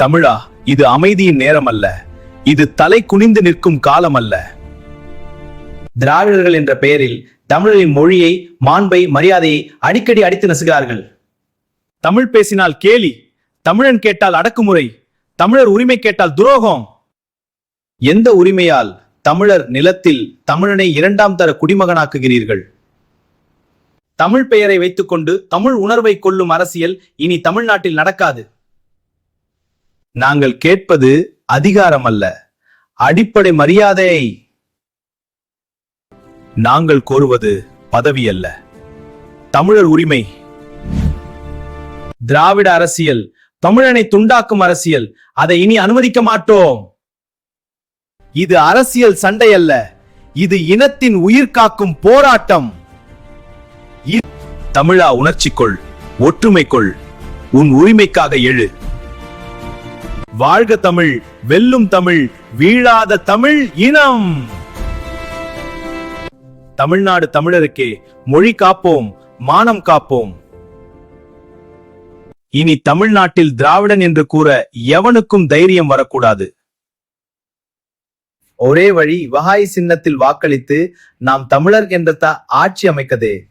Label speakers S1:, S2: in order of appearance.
S1: தமிழா இது அமைதியின் நேரம் அல்ல இது தலை குனிந்து நிற்கும் காலம் அல்ல
S2: திராவிடர்கள் என்ற பெயரில் தமிழரின் மொழியை மாண்பை மரியாதையை அடிக்கடி அடித்து நசுகிறார்கள்.
S1: தமிழ் பேசினால் கேலி தமிழன் கேட்டால் அடக்குமுறை தமிழர் உரிமை கேட்டால் துரோகம். எந்த உரிமையால் தமிழர் நிலத்தில் தமிழனை இரண்டாம் தர குடிமகனாக்குகிறீர்கள்? தமிழ் பெயரை வைத்துக்கொண்டு தமிழ் உணர்வை கொள்ளும் அரசியல் இனி தமிழ்நாட்டில் நடக்காது. நாங்கள் கேட்பது அதிகாரம் அல்ல அடிப்படை மரியாதை நாங்கள் கோருவது பதவி அல்ல தமிழர் உரிமை. திராவிட அரசியல். தமிழனை துண்டாக்கும் அரசியல். அதை இனி அனுமதிக்க மாட்டோம். இது அரசியல் சண்டை அல்ல இது இனத்தின் உயிர் காக்கும் போராட்டம். தமிழா உணர்ச்சி கொள் ஒற்றுமை கொள் உன் உரிமைக்காக எழு. வாழ்க தமிழ் வெல்லும் தமிழ் வீழாத தமிழ் இனம். தமிழ்நாடு தமிழருக்கே மொழி காப்போம் மானம் காப்போம். இனி தமிழ்நாட்டில் திராவிடன் என்று கூற எவனுக்கும் தைரியம் வரக்கூடாது. ஒரே வழி வகாய் சின்னத்தில் வாக்களித்து நாம் தமிழர் என்ற ஆட்சி அமைக்கதே.